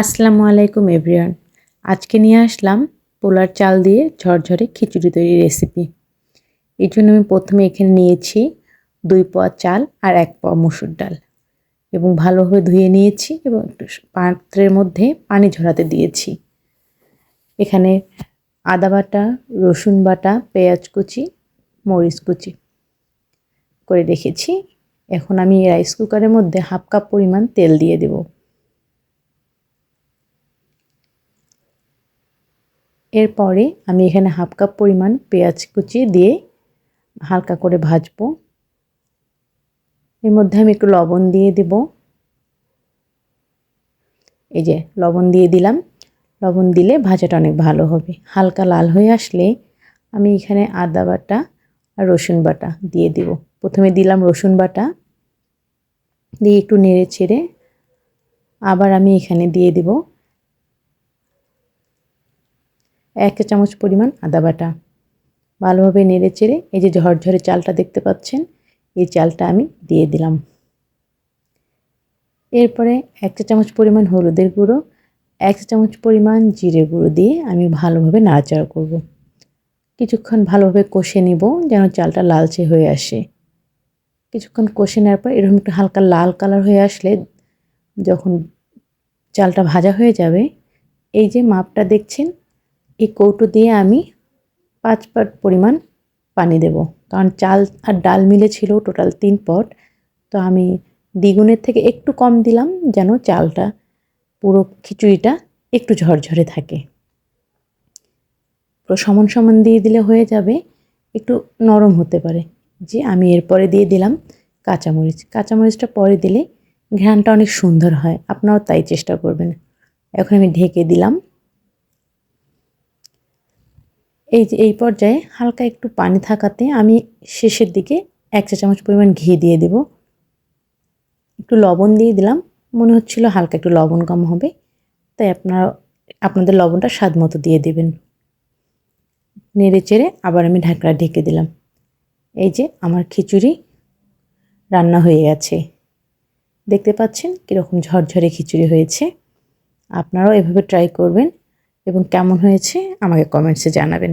আসসালামু আলাইকুম, এভরিওয়ান। আজকে নিয়ে আসলাম পোলার চাল দিয়ে ঝরঝরে খিচুড়ি তৈরি রেসিপি। এই জন্য আমি প্রথমে এখানে নিয়েছি দুই পোয়া চাল আর এক পোয়া মুসুর ডাল এবং ভালোভাবে ধুয়ে নিয়েছি এবং একটু পাত্রের মধ্যে পানি ঝরাতে দিয়েছি। এখানে আদা বাটা, রসুন বাটা, পেঁয়াজ কুচি, মরিচ কুচি করে রেখেছি। এখন আমি রাইস কুকারের মধ্যে হাফ কাপ পরিমাণ তেল দিয়ে দেবো। এরপরে আমি এখানে হাফ কাপ পরিমাণ পেঁয়াজ কুচি দিয়ে হালকা করে ভাজবো। এর মধ্যে আমি একটু লবণ দিয়ে দেব। এই যে লবণ দিয়ে দিলাম। লবণ দিলে ভাজাটা অনেক ভালো হবে। হালকা লাল হয়ে আসলে আমি এখানে আদা বাটা আর রসুন বাটা দিয়ে দিব। প্রথমে দিলাম রসুন বাটা। দিয়ে একটু নেড়ে ছেড়ে আবার আমি এখানে দিয়ে দিব। এক চামচ পরিমাণ আদা বাটা। ভালোভাবে নেড়ে চেড়ে এই যে ঝরঝরে চালটা দেখতে পাচ্ছেন, এই চালটা আমি দিয়ে দিলাম। এরপরে এক চামচ পরিমাণ হলুদের গুঁড়ো, এক চামচ পরিমাণ জিরে গুঁড়ো দিয়ে আমি ভালোভাবে নাড়াচাড়া করব। কিছুক্ষণ ভালোভাবে কষে নিব যেন চালটা লালচে হয়ে আসে। কিছুক্ষণ কষে নেওয়ার পর এরকম একটু হালকা লাল কালার হয়ে আসলে যখন চালটা ভাজা হয়ে যাবে, এই যে মাপটা দেখছেন এই কৌটো দিয়ে আমি পাঁচ পট পরিমাণ পানি দেব। কারণ চাল আর ডাল মিলে ছিল টোটাল তিন পট। তো আমি দ্বিগুণের থেকে একটু কম দিলাম যেন চালটা পুরো খিচুড়িটা একটু ঝরঝরে থাকে। পুরো সমান সমান দিয়ে দিলে হয়ে যাবে, একটু নরম হতে পারে। যে আমি এরপরে দিয়ে দিলাম কাঁচামরিচ। কাঁচামরিচটা পরে দিলে ঘ্রানটা অনেক সুন্দর হয়। আপনারাও তাই চেষ্টা করবেন। এখন আমি ঢেকে দিলাম এই যে, এই পর্যায়ে হালকা একটু পানি থাকাতে আমি শেষের দিকে এক চা চামচ পরিমাণ ঘি দিয়ে দেব। একটু লবণ দিয়ে দিলাম। মনে হচ্ছিল হালকা একটু লবণ কম হবে। তাই আপনারা, আপনাদের লবণটা স্বাদ মতো দিয়ে দেবেন। নেড়ে চেড়ে আবার আমি ঢাকনা ঢেকে দিলাম। এই যে, আমার খিচুড়ি রান্না হয়ে গেছে। দেখতে পাচ্ছেন কীরকম ঝরঝরে খিচুড়ি হয়েছে। আপনারাও এভাবে ট্রাই করবেন। এবং কেমন হয়েছে আমাকে কমেন্টসে জানাবেন।